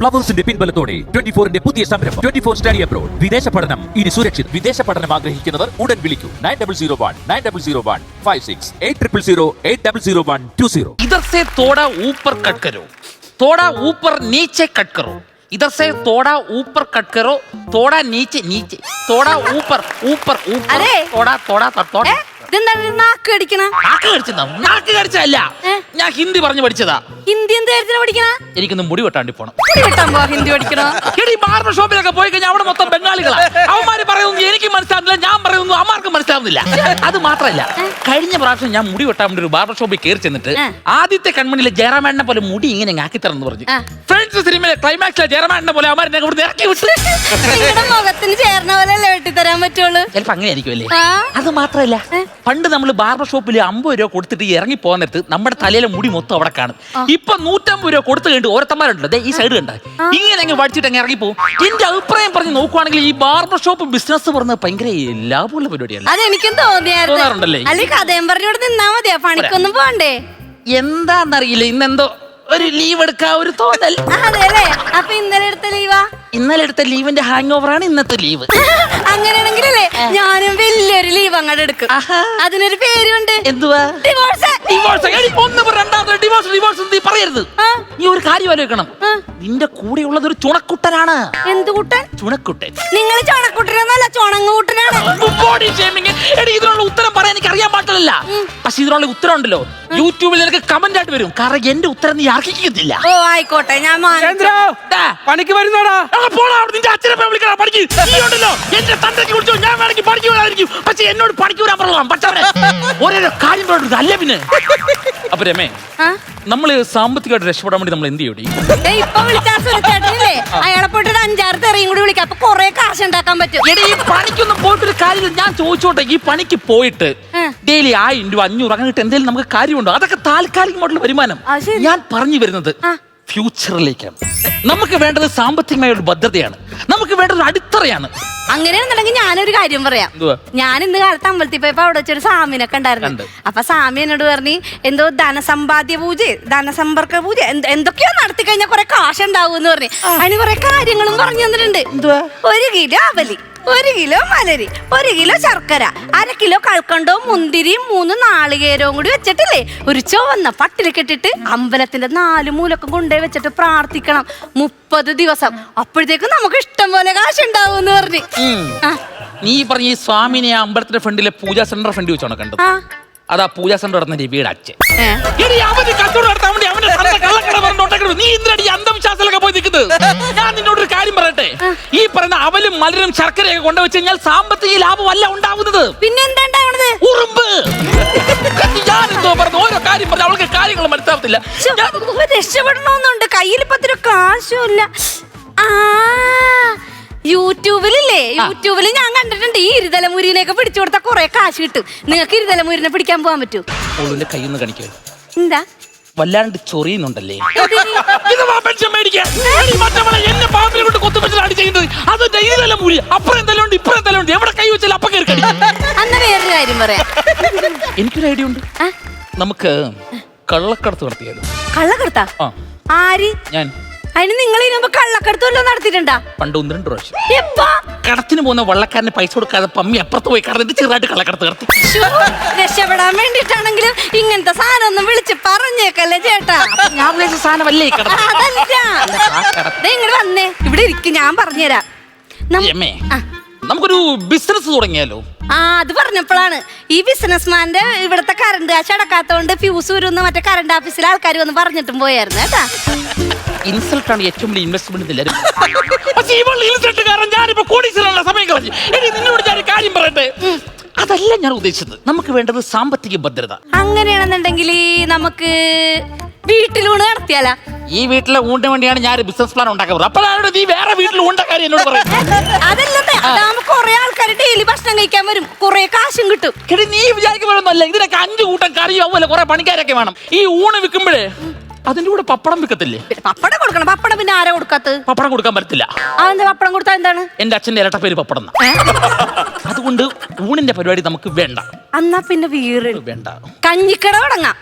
പ്ലവേഴ്സിന്റെ പിൻബലത്തോടെ twenty ഫോറിന്റെ പുതിയ സംരംഭം ട്വന്റി ഫോർ സ്റ്റഡി അബ്രോഡ് വിദേശ പഠനം ഇനി സുരക്ഷിത് വിദേശ പഠനം ആഗ്രഹിക്കുന്നവർ ഉടൻ വിളിക്കൂ nine double zero one nine double zero one five six eight triple zero eight double zero one two zero इधर से थोड़ा ऊपर कट करो थोड़ा ऊपर नीचे कट करो इधर से थोड़ा ऊपर कट करो थोड़ा नीचे नीचे थोड़ा ऊपर ऊपर ऊपर अरे! थोड़ा थोड़ा थोड़ा ഏ? ഇതെന്താണ് ഇത് നാക്ക് കടിക്കണ നാക്ക് കടിച്ചതാ നാക്ക് കടിച്ചതല്ല ഏ? ഞാൻ ഹിന്ദി പറഞ്ഞു പഠിച്ചതാ ഹിന്ദി എന്ത് കാര്യത്തിനാ പഠിക്കണ? എനിക്കൊന്ന് മുടി വെട്ടാണ്ടി പോണം. മുടി വെട്ടാൻ പോവാ ഹിന്ദി പഠിക്കണോ. എടി ബാർബർ ഷോപ്പിലൊക്കെ പോയി കഴിഞ്ഞാൽ അവിടെ മൊത്തം ബംഗാളികളാ. അവന്മാര് പറയുന്നു എനിക്ക് മനസ്സിലാവുന്നില്ല ഞാൻ പറയുന്നു അമ്മാർക്ക് മനസ്സിലാവുന്നില്ല. അത് മാത്രമല്ല കഴിഞ്ഞ പ്രാവശ്യം ഞാൻ മുടി വെട്ടാൻ വേണ്ടി ഒരു ബാർബർ ഷോപ്പിൽ കയറി ചെന്നിട്ട്. ആദ്യത്തെ കൺമണിയിലെ ജയറാമേണ്ണനെ പോലെ മുടി ഇങ്ങനെ ആക്കി തരണം പറഞ്ഞു. ഫ്രണ്ട്സ് സിനിമയിലെ ക്ലൈമാക്സിലെ ജയറാമേണ്ണനെ പോലെ അവന്മാരെ ഇവിടെ ഇറക്കി വിട്ടു. നിങ്ങളുടെ മുഖത്തിന് ചേർന്ന പോലെ അല്ലേ വെട്ടിത്തരാൻ പറ്റുള്ളൂ? ചിലപ്പോ അങ്ങനെ ആയിരിക്കുമല്ലേ അത് മാത്രമല്ല പണ്ട് നമ്മൾ ബാർബർ ഷോപ്പിൽ അമ്പത് രൂപ കൊടുത്തിട്ട് ഇറങ്ങി പോകുന്നിടത്ത് നമ്മുടെ തലയിലെ മുടി മൊത്തം അവിടെ കാണും. ഇപ്പൊ നൂറ്റമ്പത് രൂപ കൊടുത്തു കഴിഞ്ഞിട്ട് ഓരോത്തന്മാരുണ്ടല്ലോ ദേ ഈ സൈഡ് കണ്ട? ഇങ്ങനെ അങ്ങ് വടിച്ചിട്ട് അങ്ങ് ഇറങ്ങി പോകും എന്റെ അഭിപ്രായം പറഞ്ഞ് നോക്കുവാണെങ്കിൽ ഈ ബാർബർ ഷോപ്പ് ബിസിനസ് പറഞ്ഞത് ഭയങ്കര ലാഭമുള്ള പരിപാടിയാണ് അതെനിക്കും തോന്നിയായിരുന്നു. തോന്നാറുണ്ടല്ലേ? അല്ലെ കഥയും പറഞ്ഞോട് നിന്നാ മതിയാ? പണിക്കൊന്നും പോണ്ടേ? എന്താന്നറിയില്ല ഇന്നെന്തോ ഒരു ലീവ് എടുക്കാൻ ഒരു തോന്നൽ. ആ, അപ്പൊ ഇന്നലെ എടുത്ത ലീവാ ഇന്നലെ എടുത്ത ലീവിന്റെ ഹാങ് ഓവറാണ് ഇന്നത്തെ ലീവ്. അങ്ങനെയാണെങ്കിലല്ലേ ഞാനും വലിയൊരു ലീവ് അങ്ങോട്ട് എടുക്കും. അതിനൊരു പേരുണ്ട്. എന്തുവാ? ഡിവോഴ്സ് ഡിവോഴ്സ് ഒന്ന് രണ്ടാമത്തെ ഡിവോഴ്സ് ഡിവോഴ്സ് നീ പറയരുത്. നീ ഒരു കാര്യം ആലോചിക്കണം. ആ. നിന്റെ കൂടെയുള്ളത് ഒരു ചുണക്കുട്ടനാണ്. എന്ത് കുട്ടൻ? ചുണക്കുട്ടൻ. നിങ്ങൾ ചുണക്കുട്ടനല്ല ചുണങ്ങുട്ടനാണ് ബോഡി എടി ഇതിനുള്ള ഉത്തരം പറയാൻ എനിക്ക് അറിയാൻ പാടില്ല പക്ഷെ ഇതിനുള്ള ഉത്തരം ഉണ്ടല്ലോ. യൂട്യൂബിൽ നിനക്ക് കമന്റ് ആയിട്ട് വരും. കാരണം എന്റെ ഉത്തരം നീ അർഹിക്കുന്നില്ല ഓ ആയിക്കോട്ടെ. ഞാൻ. പണിക്ക് വരുന്നോടാ. നിന്റെ അച്ഛനെ. നീ ഉണ്ടല്ലോ, എന്റെ തന്തയ്ക്ക് കുടിച്ചോ ഞാൻ വേണമെങ്കിൽ. പക്ഷേ എന്നോട് പക്ഷേ ഓരോരോ കാര്യം പറഞ്ഞിട്ട് അല്ല പിന്നെ? അപ്പൊ രമേ നമ്മൾ സാമ്പത്തികമായിട്ട് രക്ഷപ്പെടാൻ വേണ്ടി നമ്മൾ എന്ത് ചെയ്യും? ഇപ്പൊ അയാളെ പോയിട്ട് ഒരു അഞ്ചാറ് തെറിയും കൂടി വിളിക്കാം. അപ്പൊ കൊറേ കാശ് ഉണ്ടാക്കാൻ പറ്റും. എടി ഈ പണിക്കൊന്നും പോയിട്ടൊരു കാര്യം ഞാൻ ചോദിച്ചോട്ടെ ഈ പണിക്ക് പോയിട്ട് ഡെയിലി ആയിരം രൂപ അഞ്ഞൂറ് അങ്ങനെ എന്തെങ്കിലും നമുക്ക് കാര്യമുണ്ടോ? അതൊക്കെ താൽക്കാലികമായിട്ടുള്ള വരുമാനം. ഞാൻ പറഞ്ഞു വരുന്നത്. ഫ്യൂച്ചറിലേക്കാണ് നമുക്ക് വേണ്ടത് സാമ്പത്തികമായ ഒരു ഭദ്രതയാണ്. നമുക്ക് വേണ്ടത് അടിത്തറയാണ്. അങ്ങനെയാണെന്നുണ്ടെങ്കിൽ ഞാനൊരു കാര്യം പറയാം. എന്തുവാ? ഞാൻ ഇന്ന് കാലത്ത് അമ്പലത്തിൽ പോയപ്പോ അവിടെ വെച്ചൊരു സാമിനൊക്കെ ഉണ്ടായിരുന്നു. അപ്പൊ സാമി എന്നോട് പറഞ്ഞു എന്തോ ധനസമ്പാദ്യ പൂജ ധനസമ്പർക്ക പൂജ എന്ത് എന്തൊക്കെയോ നടത്തി കഴിഞ്ഞാൽ കുറെ കാശ് ഉണ്ടാവും എന്ന് പറഞ്ഞു അതിന് കുറെ കാര്യങ്ങളും പറഞ്ഞു തന്നിട്ടുണ്ട്. ഒരു കിലോ അവലി. ഒരു കിലോ മലരി ഒരു കിലോ ശർക്കര അര കിലോ കൽക്കണ്ടവും മുന്തിരിയും മൂന്ന് നാളികേരവും കൂടി വെച്ചിട്ടില്ലേ? ഒരു ചുവന്ന പട്ടിൽ കെട്ടിട്ട് അമ്പലത്തിന്റെ നാല് മൂലൊക്കെ കൊണ്ടുപോയി വെച്ചിട്ട് പ്രാർത്ഥിക്കണം. മുപ്പത് ദിവസം. അപ്പോഴത്തേക്കും നമുക്ക് ഇഷ്ടം പോലെ കാശുണ്ടാവും എന്ന് പറഞ്ഞ് ആ, നീ പറഞ്ഞ ഈ സ്വാമിനെ ആ അമ്പലത്തിന്റെ ഫ്രണ്ടിലെ പൂജാ സെന്റർ ഫ്രണ്ട് വെച്ചാണ് കണ്ടത് ആ, അതാ പൂജാ സെന്റർ നടന്ന രവിയുടെ അച്ഛൻ. ഏ. എടി, അവന് കച്ചവടം നടത്താൻ വേണ്ടി നീ ഇന്ദ്രടി അന്ധവിശ്വാസത്തിലൊക്കെ പോയി നിൽക്കുന്നത്? ഞാൻ നിന്നോട് ഒരു കാര്യം പറയട്ടെ? ഈ പറയുന്ന അവലും മലരും ശർക്കരയൊക്കെ കൊണ്ടുവച്ച് കഴിഞ്ഞാൽ സാമ്പത്തിക ലാഭമല്ല ഉണ്ടാവുന്നത്. പിന്നെന്താ ഉറുമ്പ്. പറഞ്ഞു ഓരോ കാര്യം പറഞ്ഞു അവൾക്ക് കാര്യങ്ങൾ മനസ്സിലാവത്തില്ല. രക്ഷപ്പെടണമെന്നുണ്ട്. കയ്യിൽ യൂട്യൂബിലില്ലേ? യൂട്യൂബിൽ ഞാൻ കണ്ടിട്ടുണ്ട്. ഈ ഇരുതലമുരിനെയൊക്കെ പിടിച്ചു കൊടുത്താൽ കുറെ കാശ് കിട്ടും. നിങ്ങൾക്ക് ഇരുതലമുരിനെ പിടിക്കാൻ പോകാൻ പറ്റൂ. കൈ ഒന്ന് കണിക്കുക എന്താ? വല്ലാണ്ട് ചൊറിയുന്നുണ്ടല്ലേ? ഇത് വാ പെൻഷൻ മേടിക്കാൻ. എടി, മറ്റവളെ എന്നെ പാമ്പിനെ കൊണ്ട് കുത്തുവെച്ചിട്ട് ചെയ്യുന്നത്. അത് മൂലി അപ്പുറം ഇപ്പുറം എവിടെ കൈ വെച്ചാലും അപ്പൊ കയറി കടി അന്ന വേറൊരു കാര്യം പറയാം. എനിക്കൊരു ഐഡിയ ഉണ്ട്. നമുക്ക് കള്ളക്കടത്ത് നടത്തിയാലോ? കള്ളക്കടത്താ? ആര്? ഞാൻ. അതിന് നിങ്ങൾ ഇതിനുമ്പോ കള്ളക്കടത്ത് വല്ലതും നടത്തിയിട്ടുണ്ടാ? പണ്ട് ഒന്ന് രണ്ട് പ്രാവശ്യം. എപ്പാ? കടത്തിന് പോകുന്ന വള്ളക്കാരന് പൈസ കൊടുക്കാതെ പമ്മി അപ്പുറത്ത് പോയി കടന്നിട്ട് ചെറുതായിട്ട് കള്ളക്കടത്ത് നടത്തി. ശ്ശോ, രക്ഷപ്പെടാൻ വേണ്ടിട്ടാണെങ്കിലും ഇങ്ങനത്തെ സാധനം ഒന്നും വിളിച്ച് പറഞ്ഞേക്കല്ലേ ചേട്ടാ. ഞാൻ ഉദ്ദേശിച്ച സാധനമല്ലേ ഈ കടത്ത് അതല്ല. ദേ ഇങ്ങട് വന്നേ. ഇവിടെ ഇരിക്കും ഞാൻ പറഞ്ഞുതരാം. നം- എമ്മേ ആ. നമുക്കൊരു ബിസിനസ് തുടങ്ങിയാലോ? ആ അത് പറഞ്ഞപ്പോഴാണ്. ഈ ബിസിനസ്മാന്റെ ഇവിടുത്തെ കറണ്ട് കാശ് അടക്കാത്തോണ്ട് ഫ്യൂസ് വരും മറ്റേ കറണ്ട് ഓഫീസിലെ ആൾക്കാർ വന്ന് പറഞ്ഞിട്ടും പോയായിരുന്നു കേട്ടാ. ഇൻസൾട്ട് ആണ് ഏറ്റവും വലിയ ഇൻവെസ്റ്റ്മെന്റ് എല്ലാവരും പക്ഷേ ഇവൾ ഇൻസൾട്ട് കാരണം ഞാനിപ്പോ കോടീശ്വരനുള്ള സമയം കളഞ്ഞു. എടി നിന്നോട് ഞാൻ ഒരു കാര്യം പറയട്ടെ? അതല്ല ഞാൻ ഉദ്ദേശിച്ചത്. നമുക്ക് വേണ്ടത് സാമ്പത്തിക ഭദ്രത. അങ്ങനെയാണെന്നുണ്ടെങ്കിൽ നമുക്ക് വീട്ടിലൂടെ നടത്തിയാലാ? ഈ വീട്ടിലെ ഊണ്ടിന് വേണ്ടിയാണ് ഞാൻ ബിസിനസ് പ്ലാൻ ഉണ്ടാക്കുന്നത് അപ്പോഴാണ് നീ വേറെ വീട്ടിൽ ഊണ്ട കാര്യം എന്നോട് അതല്ലേ അതാകുമ്പോ കൊറേ ആൾക്കാർ ഡെയിലി ഭക്ഷണം കഴിക്കാൻ വരും. കൊറേ കാശും കിട്ടും. എടി നീ വിചാരിക്കുമ്പോഴൊന്നുമല്ല ഇതിനൊക്കെ അഞ്ചു കൂട്ടം കറിയും അതുപോലെ കുറെ പണിക്കാരൊക്കെ വേണം. ഈ ഊണ് വിൽക്കുമ്പോഴേ അതിന്റെ കൂടെ പപ്പടം വിൽക്കത്തില്ലേ? പപ്പടം കൊടുക്കണം. പപ്പടം പിന്നെ ആരാ കൊടുക്കാത്ത പപ്പടം കൊടുക്കാൻ പറ്റില്ല അതെന്താ പപ്പടം കൊടുത്താൽ എന്താണ്? എന്റെ അച്ഛന്റെ ഇരട്ട പേര് പപ്പടം അതുകൊണ്ട് ഊണിന്റെ പരിപാടി നമുക്ക് വേണ്ട. എന്നാ പിന്നെ വീറ് വേണ്ട. കഞ്ഞിക്കട തുടങ്ങാം.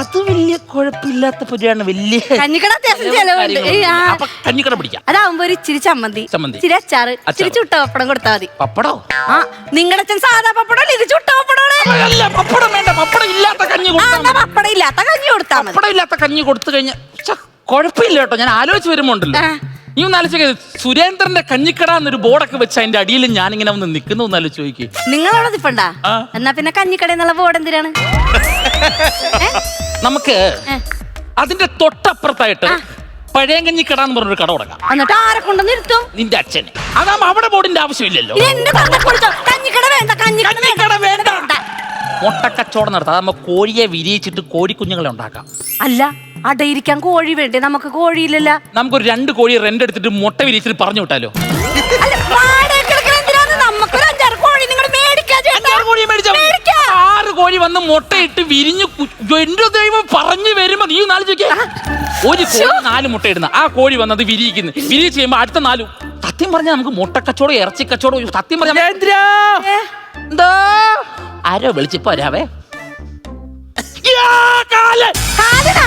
അത് വലിയ കുഴപ്പമില്ലാത്ത പുതിയാണ് വലിയ കഞ്ഞിക്കട അത്യാവശ്യം ചെലവുണ്ട്. ഈ, ആ, അപ്പൊ കഞ്ഞിക്കട പിടിക്കാം. അതാവുമ്പോ ഒരു ഇച്ചിരി ചമ്മന്തി. ചമ്മന്തി. ഇച്ചിരി അച്ചാറ് ഇച്ചിരി അച്ചാറ്. ചുട്ട പപ്പടം കൊടുത്താൽ മതി. പപ്പടോ? ആ നിങ്ങളുടെ അച്ഛൻ സാധാ പപ്പടം ഇത്? ചുട്ട പപ്പടമാണ്. പപ്പടം വേണ്ട. പപ്പടം ഇല്ലാത്ത കഞ്ഞി ആ കൊടുത്താൽ എന്നാ പപ്പടം ഇല്ലാത്ത കഞ്ഞി കൊടുത്താൽ മതി. പപ്പടം ഇല്ലാത്ത കഞ്ഞി കൊടുത്തു കഴിഞ്ഞാൽ കുഴപ്പമില്ല കേട്ടോ. ഞാൻ ആലോചിച്ച് വരുമ്പോണ്ടല്ലോ ആ. നീ ഒന്ന് ആലോചിക്ക സുരേന്ദ്രന്റെ കഞ്ഞിക്കട എന്നൊരു ബോർഡൊക്കെ വെച്ച അതിന്റെ അടിയിൽ ഞാൻ ഇങ്ങനെ ഒന്ന് നിൽക്കുന്നു ഒന്ന് ആലോചിച്ച് ചോദിക്കും നിങ്ങളവിടെ ഇപ്പണ്ടാ ആ. എന്നാ പിന്നെ കഞ്ഞിക്കട എന്നുള്ള ബോർഡ് എന്തിനാണ്? നമുക്ക് അതിന്റെ തൊട്ടപ്പുറത്തായിട്ട് പഴയ കഞ്ഞിക്കട എന്ന് പറഞ്ഞൊരു കട തുടങ്ങാം. എന്നിട്ട് ആരെ കൊണ്ടു ഇരുത്തും നിന്റെ അച്ഛനെ. അതാവുമ്പോ അവിടെ ബോർഡിന്റെ ആവശ്യമില്ലല്ലോ. ഇത് എന്റെ തന്നെ കൊടുത്തോ കഞ്ഞിക്കട വേണ്ട കഞ്ഞിക്കട കഞ്ഞിക്കട വേണ്ട. വേണ്ട. മുട്ടക്കച്ചവടം നടത്താം. അതാകുമ്പോ കോഴിയെ വിരിയിച്ചിട്ട് കോഴിക്കുഞ്ഞുങ്ങളെ ഉണ്ടാക്കാം. അല്ല അടയിരിക്കാൻ കോഴി വേണ്ടേ? നമുക്ക് കോഴിയില്ലല്ല. നമുക്കൊരു രണ്ട് കോഴി റെന്റ് എടുത്തിട്ട് മുട്ട വിരിച്ചിട്ട് പറഞ്ഞു വിട്ടാലോ? അല്ല വാടകയ്ക്ക് എടുക്കണ എന്തിനാണ് നമുക്കൊരു അഞ്ചാറ് കോഴി നിങ്ങൾ മേടിക്കാ ചേട്ടാ. മേടിച്ചാ മതി. മേടിക്കാ. ആറ് കോഴി വന്ന് മുട്ടയിട്ട് വിരിഞ്ഞു കു- എന്റെ ദൈവം പറഞ്ഞു വരുമ്പോ നീ നാല് ചോദിക്കാ ഒരു കോഴി നാല് മുട്ട ഇടുന്ന. ആ കോഴി വന്നത് വിരിയിക്കുന്നു. വിരിയിച്ച് കഴിയുമ്പോ അടുത്ത നാലു. സത്യം പറഞ്ഞാൽ നമുക്ക് മുട്ട മുട്ടക്കച്ചവടം ഇറച്ചി കച്ചവടം സത്യം പറഞ്ഞാൽ എന്തോ എന്താ? ആരോ വിളിച്ചപ്പോ വരാവേ യാ, കാൽ. കാലിനാ.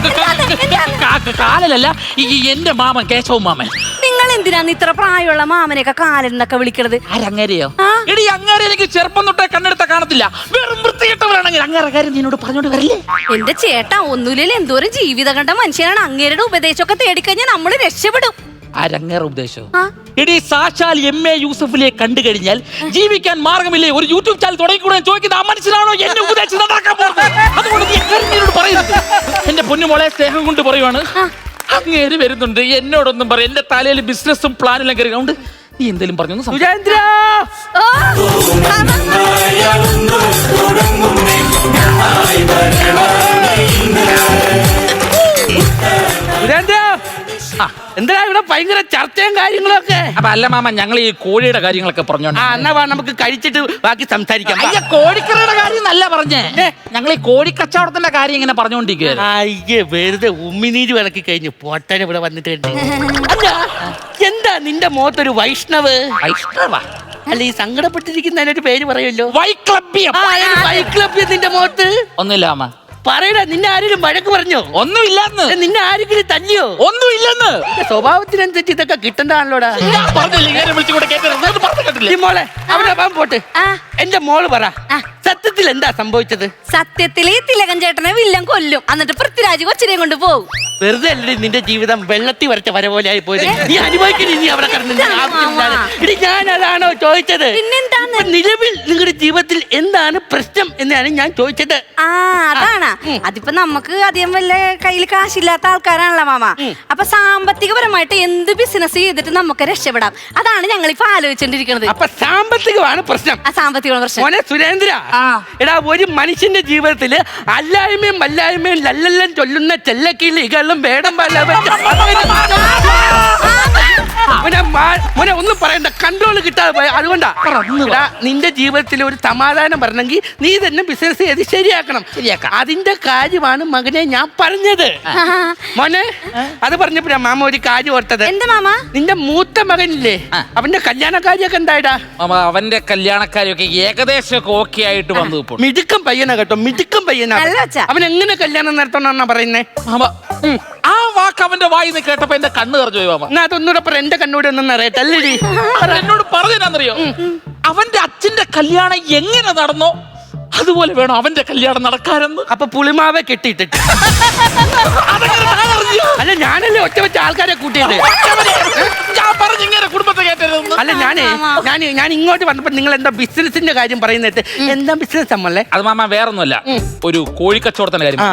എന്താണ്? എന്താണ്? കാ- കാലലല്ല ഈ ഈ എന്റെ മാമൻ കേശവ മാമൻ നിങ്ങൾ എന്തിനാണ് ഇത്ര പ്രായമുള്ള മാമനെയൊക്കെ കാലെന്നൊക്കെ വിളിക്കണത് ആരങ്ങരെയോ. എടി അങ്ങേരെ എനിക്ക് ചെറുപ്പം തൊട്ടേ കണ്ണെടുത്ത കാണത്തില്ല വെറും വൃത്തികെട്ടവരാണെങ്കിൽ അങ്ങേരെ കാര്യം നിന്നോട് പറഞ്ഞോണ്ട് വരില്ലേ എന്റെ ചേട്ടാ ഒന്നുമില്ല എന്തോരം ജീവിതം കണ്ട മനുഷ്യനാണ് അങ്ങേരുടെ ഉപദേശമൊക്കെ തേടിക്കഴിഞ്ഞാൽ നമ്മൾ രക്ഷപ്പെടും ആരങ്ങേറെ ഉപദേശം ആ. എടി സാക്ഷാൽ എം എ യൂസഫിലെ കണ്ടു കഴിഞ്ഞാൽ ജീവിക്കാൻ മാർഗമില്ലേ? ഒരു യൂട്യൂബ് ചാനൽ തുടങ്ങിക്കൂടെ ചോദിക്കുന്ന ആ മനുഷ്യനാണോ എന്നെ ഉപദേശിച്ച് നന്നാക്കാൻ പോകുന്നത്? അതുകൊണ്ട് നീ എക്കാര്യം പറയുന്നത്. എന്റെ പൊന്നുമോളെ സ്നേഹം കൊണ്ട് പറയുവാണ്. അങ്ങേര് വരുന്നുണ്ട്. എന്നോടൊന്നും പറയും എന്റെ തലയിൽ ബിസിനസ്സും പ്ലാനും കയറി. അതുകൊണ്ട് നീ എന്തെങ്കിലും പറഞ്ഞു സുരേന്ദ്ര! ഓ, ആ, എന്താ ഇവിടെ ഭയങ്കര ചർച്ചയും കാര്യങ്ങളും ഒക്കെ അപ്പൊ അല്ല മാമ ഞങ്ങൾ ഈ കോഴിയുടെ കാര്യങ്ങളൊക്കെ പറഞ്ഞോണ്ട്. ആ എന്നാ വാ നമുക്ക് കഴിച്ചിട്ട് ബാക്കി സംസാരിക്കാം. അയ്യ കോഴിക്കറിയുടെ കാര്യം നല്ല പറഞ്ഞേ. ഞങ്ങൾ ഈ കോഴിക്കച്ചവടത്തിന്റെ കാര്യം ഇങ്ങനെ പറഞ്ഞോണ്ടിരിക്കുക അയ്യേ വെറുതെ ഉമ്മിനീര് വിളക്കി കഴിഞ്ഞു പൊട്ടൻ ഇവിടെ വന്നിട്ട് അല്ല എന്താ നിന്റെ മുഖത്തൊരു വൈഷ്ണവ്? വൈഷ്ണവ? അല്ല ഈ സങ്കടപ്പെട്ടിരിക്കുന്നതിനൊരു പേര് പറയുമല്ലോ. വൈക്ലബ്യം വൈക്ലബ്യം നിന്റെ മുഖത്ത് ഒന്നുമില്ല മാമ. പറയടാ നിന്നെ ആരെങ്കിലും വഴക്ക് പറഞ്ഞോ? ഒന്നുമില്ലെന്ന്. ഇല്ലെന്ന് നിന്നെ ആരെങ്കിലും തല്ലിയോ? ഒന്നുമില്ലെന്ന്. ഇല്ലെന്ന് സ്വഭാവത്തിനനുസരിച്ച് ഇതൊക്കെ കിട്ടണ്ടാണല്ലോടാ? പറഞ്ഞില്ല കേട്ടില്ലേ? മോളെ അവിടെ പോട്ട്. എന്റെ മോൾ പറ. ആ. സത്യത്തിൽ എന്താ സംഭവിച്ചത്? സത്യത്തിൽ ഈ തിലകൻ ചേട്ടനെ വില്ലൻ കൊല്ലും. എന്നിട്ട് പൃഥ്വിരാജ് കൊച്ചിനെ കൊണ്ട് പോകും. വെറുതെ അല്ലേ നിന്റെ ജീവിതം വെള്ളത്തി വരച്ച വര പോലെ ആയി പോയത് നീ അനുഭവിക്കണി നീ അവിടെ കിടന്ന് നീ ആവശ്യമില്ലാതെ. എടി ഞാൻ അതാണോ ചോദിച്ചത്? പിന്നെന്താണ്? ഇപ്പൊ നിലവിൽ നിങ്ങളുടെ ജീവിതത്തിൽ എന്താണ് പ്രശ്നം എന്നാണ് ഞാൻ ചോദിച്ചത്. ആ അതാണ്. അതിപ്പോ നമുക്ക് അധികം വല്ല കയ്യിൽ കാശില്ലാത്ത ആൾക്കാരാണല്ലോ മാമ. അപ്പൊ സാമ്പത്തികപരമായിട്ട് എന്ത് ബിസിനസ് ചെയ്തിട്ട് നമുക്ക് രക്ഷപ്പെടാം? അതാണ് ഞങ്ങൾ ഇപ്പൊ ആലോചിച്ചോണ്ടിരിക്കുന്നത് അപ്പൊ സാമ്പത്തികമാണ് പ്രശ്നം. ആ സാമ്പത്തിക പ്രശ്നം. മോനെ സുരേന്ദ്ര. എടാ ഒരു മനുഷ്യന്റെ ജീവിതത്തിൽ അല്ലായ്മയും വല്ലായ്മയും ലല്ലെല്ലാം ചൊല്ലുന്ന ചെല്ലക്കിളികളും വേടം മോനെ ഒന്നും പറയണ്ട. കൺട്രോൾ കിട്ടാതെ പോയ. അതുകൊണ്ടാ. എടാ നിന്റെ ജീവിതത്തിൽ ഒരു സമാധാനം വരണമെങ്കിൽ നീ തന്നെ ബിസിനസ് ചെയ്ത് ശരിയാക്കണം. ശരിയാക്കാം. അതിന്റെ കാര്യമാണ് മകനെ ഞാൻ പറഞ്ഞത്. മോനെ അത് പറഞ്ഞപ്പോഴാ മാമ ഒരു കാര്യം ഓർത്തത്. എന്താ മാമ? നിന്റെ മൂത്ത മകനില്ലേ? അവന്റെ കല്യാണ കാര്യൊക്കെ എന്തായിടാ? മാമ അവന്റെ കല്യാണക്കാരിയൊക്കെ ഏകദേശം ഓക്കെ ആയിട്ട് വന്നു ഇപ്പോൾ മിടുക്കം പയ്യനാ കേട്ടോ മിടുക്കം പയ്യനാ നല്ല. അവൻ എങ്ങനെ കല്യാണം നടത്തണമെന്നാ പറയുന്നേ? മാമ ആ വാക്ക് അവന്റെ വായി നിന്ന് കേട്ടപ്പോ എന്റെ കണ്ണ് നിറഞ്ഞു പോയി മാമ. എന്നാ അതൊന്നുകൂടെ പറ എന്റെ കണ്ണൂടെ ഒന്നും അറിയട്ടെ അല്ലേ അവൻ എന്നോട് അവന്റെ അച്ഛന്റെ കല്യാണം എങ്ങനെ നടന്നോ അതുപോലെ വേണം അവന്റെ കല്യാണം നടക്കാരെന്ന് അപ്പൊ പുളിമാവെ കെട്ടിയിട്ടിട്ട്. അതെങ്ങനെ അല്ല ഞാനല്ലേ ഒറ്റ വെച്ച ആൾക്കാരെ കൂട്ടിയത്? അല്ല ഞാനേ ഞാൻ ഞാൻ ഇങ്ങോട്ട് വന്നപ്പോ നിങ്ങൾ എന്താ ബിസിനസിന്റെ കാര്യം പറയുന്നിട്ട് എന്താ ബിസിനസ് അമ്മല്ലേ അത് മാമ വേറൊന്നുമല്ല. ഒരു കോഴിക്കച്ചവടത്തിന്റെ കാര്യം ആ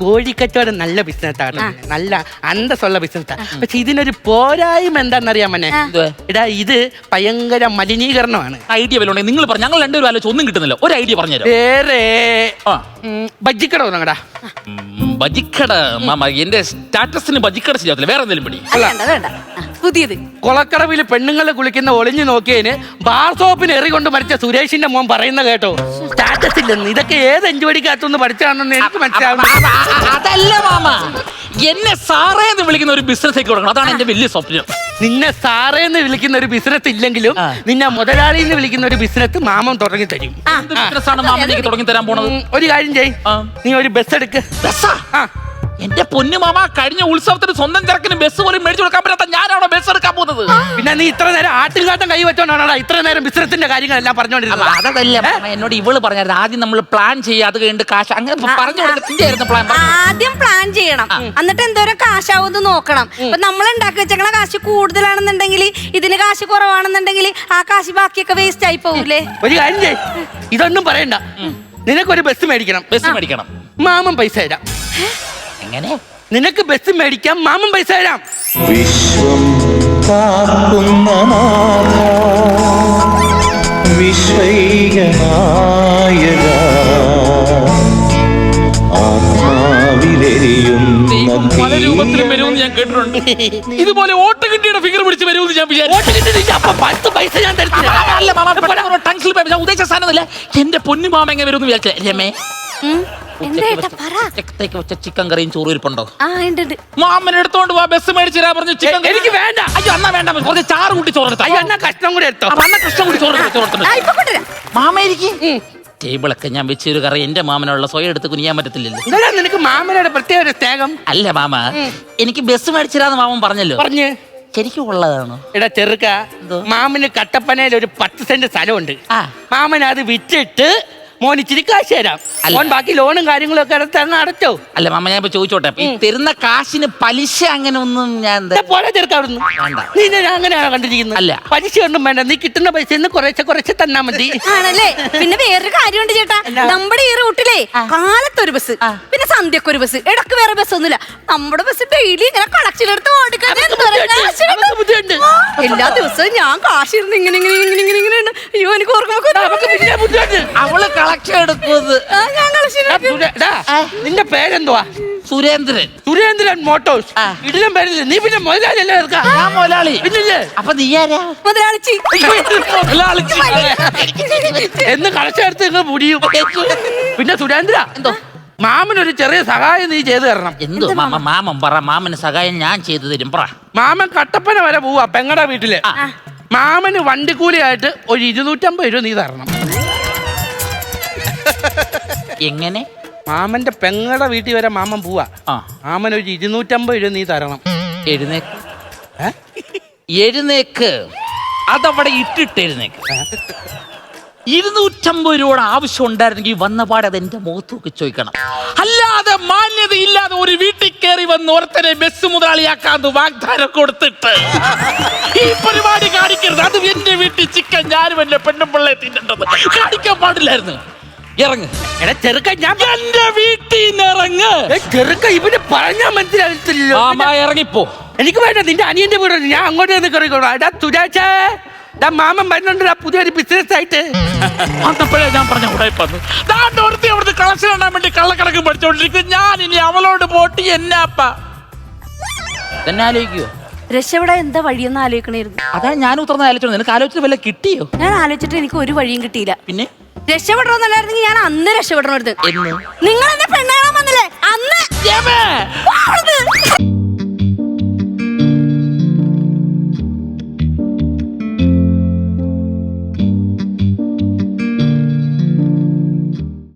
കോഴിക്കച്ചവടം നല്ല ബിസിനസ്സാണ് നല്ല അന്തസ്സുള്ള ബിസിനസ്സാണ് പക്ഷെ ഇതിനൊരു പോരായ്മ എന്താണെന്നറിയാമനെ മനെ? എടാ ഇത് ഭയങ്കര മലിനീകരണമാണ്. ഐഡിയ വല്ല നിങ്ങൾ പറഞ്ഞു ഞങ്ങൾ രണ്ടുപേരും ആലോചിച്ച് ഒന്നും കിട്ടുന്നില്ല. ഒരു ഐഡിയ പറഞ്ഞു വേറെ. ബജിക്കട ബജ്ജിക്കട തുടങ്ങടാ. ബജിക്കട മാമ എന്റെ സ്റ്റാറ്റസിന് ബജിക്കട ചെയ്യാത്തില്ല. വേറെ എന്തെങ്കിലും പിടി പുതിയത്. കൊളക്കടവിൽ പെണ്ണുങ്ങളെ കുളിക്കുന്ന ഒളിഞ്ഞു നോക്കിയതിന് ബാർ സോപ്പിന് എറികൊണ്ട് മരിച്ച സുരേഷിന്റെ മോൻ പറയുന്ന കേട്ടോ. സ്റ്റാറ്റസ് ഇല്ലെന്ന്. ഇതൊക്കെ ഏത് അഞ്ചുപടിക്കകത്തുനിന്ന് പഠിച്ചാണെന്ന് എനിക്ക് മനസ്സിലാവും അ- അ- അതല്ല മാമ. എന്നെ സാറേ എന്ന് വിളിക്കുന്ന ഒരു ബിസിനസ് കൊടുക്കണം. തുടങ്ങണം അതാണ് എന്റെ വലിയ സ്വപ്നം. നിന്നെ സാറേ എന്ന് വിളിക്കുന്ന ഒരു ബിസിനസ് ഇല്ലെങ്കിലും നിന്നെ മുതലാളി എന്ന് വിളിക്കുന്ന ഒരു ബിസിനസ് മാമൻ തുടങ്ങി തരും. എന്ത് ബിസിനസ്സാണ് എനിക്ക് തുടങ്ങി തരാൻ പോണത്? ഉം, ഒരു കാര്യം ചെയ് ആ. നീ ഒരു ബസ് എടുക്ക്. ബസ്സാ? ആ. എന്റെ പൊന്നുമാമ കഴിഞ്ഞ ഉത്സവത്തിന് സ്വന്തം ചിറക്കിന് ബസ് പോലും മേടിച്ചു കൊടുക്കാൻ പറ്റാത്ത ഞാനാണോ ബസ് എടുക്കാൻ പോകുന്നത്? പിന്നെ നീ ഇത്ര നേരം ആട്ടുകാട്ടം കൈ വെച്ചോണ്ടാണോ ഇത്ര നേരം ബിസിനസിന്റെ കാര്യങ്ങളെല്ലാം പറഞ്ഞോണ്ടിരുന്നത്? അതല്ല എന്നോട് ഇവൾ പറഞ്ഞായിരുന്നു ആദ്യം നമ്മൾ പ്ലാൻ ചെയ്യുക അത് കഴിഞ്ഞിട്ട് കാശ് അങ്ങനെ പറഞ്ഞു കൊടുത്തിട്ടായിരുന്നു പ്ലാൻ ആദ്യം പ്ലാൻ ചെയ്യണം. എന്നിട്ട് എന്തോരം കാശാവുമെന്ന് നോക്കണം. ഇപ്പൊ നമ്മൾ ഉണ്ടാക്കി വെച്ചേക്കണ കാശ് കൂടുതലാണെന്നുണ്ടെങ്കിൽ ഇതിന് കാശ് കുറവാണെന്നുണ്ടെങ്കിൽ ആ കാശ് ബാക്കിയൊക്കെ വേസ്റ്റ് ആയി പോകൂലേ ഒരു കാര്യം ഇതൊന്നും പറയണ്ട. നിനക്കൊരു ബസ് മേടിക്കണം. ബസ് മേടിക്കണം. മാമൻ പൈസ തരാം. എങ്ങനെ? നിനക്ക് ബസ് മേടിക്കാം മാമൻ പൈസ തരാം. വിശ്വം കാക്കുന്ന വിശ്വൈകനായക? പല രൂപത്തിലും വരുമെന്ന് ഞാൻ കേട്ടിട്ടുണ്ട്. ഇതുപോലെ ഓട്ട് കിട്ടിയുടെ ഫിഗർ പിടിച്ച് വരുമെന്ന് ഞാൻ വിചാരിച്ചു. എന്റെ പൊന്നു മാമ എങ്ങനെ വരുമെന്ന് വിചാരിച്ചില്ല രമേ ചിക്കൻ കറിയും ചോറും ഇരിപ്പുണ്ടോ? ആ ഉണ്ട് ഉണ്ട്. മാമൻ എടുത്തോണ്ട് വാ ബസ് മേടിച്ചു പറഞ്ഞു ചിക്കൻ എനിക്ക് വേണ്ട. അയ്യോ അന്നാ വേണ്ട കുറച്ച് ചാറ് കൂട്ടി ചോറ് എടുത്താ. അയ്യോ എന്നാ കഷ്ണം കൂടി എടുത്തോ. അന്ന കൃഷ്ണൻ കൂടി ചോറ് എടുത്തോ, ചോറ് ആ, ഇപ്പൊ കൊണ്ടുവരാം. മാമ ഇരിക്കും ടേബിളൊക്കെ ഞാൻ വെച്ചൊരു കറി എന്റെ മാമനുള്ള സ്വയം എടുത്ത് കുനിയാൻ പറ്റത്തില്ലല്ലോ. നിനക്ക് മാമനോട് പ്രത്യേക ഒരു സ്നേഹം? അല്ല മാമ എനിക്ക് ബസ് മേടിച്ചിരാന്ന് മാമൻ പറഞ്ഞല്ലോ. പറഞ്ഞു. ശരിക്കും ഉള്ളതാണ്? എടാ ചെറുക്ക? മാമന് കട്ടപ്പനയിൽ ഒരു പത്ത് സെന്റ് സ്ഥലമുണ്ട്. ആ. മാമൻ അത് വിറ്റിട്ട് മോൻ ഇച്ചിരി കാശ് തരാം മോൻ ബാക്കി ലോണും കാര്യങ്ങളൊക്കെ ഒക്കെ എടുത്ത് അടച്ചോ അല്ല മാമ ഞാൻ ഇപ്പൊ ചോദിച്ചോട്ടെ ഈ തരുന്ന കാശിന് പലിശ അങ്ങനെ ഒന്നും ഞാൻ പോലെ തീർക്കാവുന്നു. നീ ഞാൻ അങ്ങനെയാണ് കണ്ടിരിക്കുന്നത് അല്ല. പലിശ ഒന്നും വേണ്ട നീ കിട്ടുന്ന പൈസ നിന്ന് കുറേശ്ശെ കുറച്ച് തന്നാ മതി ആണല്ലേ പിന്നെ വേറൊരു കാര്യമുണ്ട് ചേട്ടാ നമ്മുടെ ഈ റൂട്ടിലേ കാലത്തൊരു ബസ് പിന്നെ സന്ധ്യക്ക് ഒരു ബസ് ഇടയ്ക്ക് വേറെ ബസ് ഒന്നുമില്ല നമ്മുടെ ബസ് ഡെയിലി ഇങ്ങനെ കളക്ഷൻ എടുത്ത് ഓടിക്കാൻ എല്ലാ ദിവസവും ഞാൻ കാശിരുന്ന് ഇങ്ങനെ ഇങ്ങനെ ഇങ്ങനെ ഇങ്ങനെ ഇങ്ങനെ ഉണ്ട്. അയ്യോ എനിക്ക് ഓർക്കുമ്പോ അവൾ കളക്ഷൻ എടുക്കുന്നത് നിന്റെ പേരെന്തുവാ? സുരേന്ദ്രൻ. സുരേന്ദ്രൻ മോട്ടോഴ്സ്. ഇടിലും പേരില്ല നീ പിന്നെ മുതലാളി അല്ലേ ഞാൻ മുതലാളി. പിന്നില്ലേ? അപ്പൊ നീ ആരാ? മുതലാളിച്ചി. മുതലാളി. എന്ന് കളച്ചെടുത്ത് നിങ്ങൾ മുടിയും. പിന്നെ സുരേന്ദ്ര എന്തോ? മാമനൊരു ചെറിയ സഹായം നീ ചെയ്തു തരണം. എന്തോ മാമ മാമൻ പറ. മാമന് സഹായം ഞാൻ ചെയ്തു തരും. പറ. മാമൻ കട്ടപ്പന വരെ പോവാ. പെങ്ങടെ വീട്ടിൽ. മാമന് വണ്ടിക്കൂലിയായിട്ട് ഒരു ഇരുന്നൂറ്റമ്പത് രൂപ നീ തരണം. എങ്ങനെ? മാമന്റെ പെങ്ങളുടെ വീട്ടിൽ വരെ മാമൻ പോവാ. ആ. മാമൻ ഒരു ഇരുന്നൂറ്റമ്പത് രൂപ നീ തരണം. എഴുന്നേക്ക്. ഏ? എഴുന്നേക്ക്. അതവിടെ ഇട്ടിട്ട് എഴുന്നേക്ക്. ഇരുന്നൂറ്റമ്പത് രൂപയുടെ ആവശ്യം ഉണ്ടായിരുന്നെങ്കിൽ വന്ന പാടെ അത് എന്റെ മുഖത്ത് നോക്കി ചോദിക്കണം. അല്ലാതെ മാന്യത ഇല്ലാതെ ഒരു വീട്ടിൽ കയറി വന്ന് ഒരുത്തനെ ബസ് മുതലാളിയാക്കാന്ന് വാഗ്ദാനം കൊടുത്തിട്ട് ഈ പരിപാടി കാണിക്കരുത്. അത് എന്റെ വീട്ടിൽ ചിക്കൻ ഞാനും എന്റെ പെണ്ണും പിള്ളയെ തിന്നേണ്ടത്. കാണിക്കാൻ പാടില്ലായിരുന്നു. ഇറങ്ങ്. എടാ ചെറുക്ക ഞാൻ എന്റെ വീട്ടിൽ നിന്ന് ഇറങ്ങ്. ചെറുക്ക ഇവന് പറഞ്ഞാ മനസ്സിലായിട്ടില്ലല്ലോ മാമ ഇറങ്ങിപ്പോ. എനിക്ക് വേണ്ട നിന്റെ അനിയന്റെ വീട് ഞാൻ അങ്ങോട്ട് നിന്ന് കയറിക്കോളാം. എടാ തുരാച്ചേ എടാ മാമൻ വരുന്നുണ്ട് പുതിയൊരു ബിസിനസ് ആയിട്ട്. വന്നപ്പോഴേ ഞാൻ പറഞ്ഞ ഉടായിപ്പന്ന്. ദാണ്ട് ഒരുത്തി അവിടുത്തെ കളക്ഷൻ ഇടാൻ വേണ്ടി കള്ളക്കണക്ക് പഠിച്ചോണ്ടിരിക്കും ഞാൻ ഇനി അവളോട് പോട്ടി എന്നാപ്പ തന്നെ ആലോചിക്കുവോ? രക്ഷപ്പെടാൻ എന്താ വഴിയെന്ന് ആലോചിക്കണായിരുന്നു അതാ ഞാൻ ഉത്തർന്ന് ആലോചിച്ചോ നിനക്ക് ആലോചിച്ചിട്ട് വല്ല കിട്ടിയോ? ഞാൻ ആലോചിച്ചിട്ട് എനിക്ക് ഒരു വഴിയും കിട്ടിയില്ല. പിന്നെ? രക്ഷപ്പെടണമെന്നല്ലായിരുന്നെങ്കിൽ ഞാൻ അന്ന് രക്ഷപ്പെടണമായിരുന്നു എന്ന്? നിങ്ങൾ എന്നെ പെണ്ണാകാൻ വന്നില്ലേ? അന്ന്.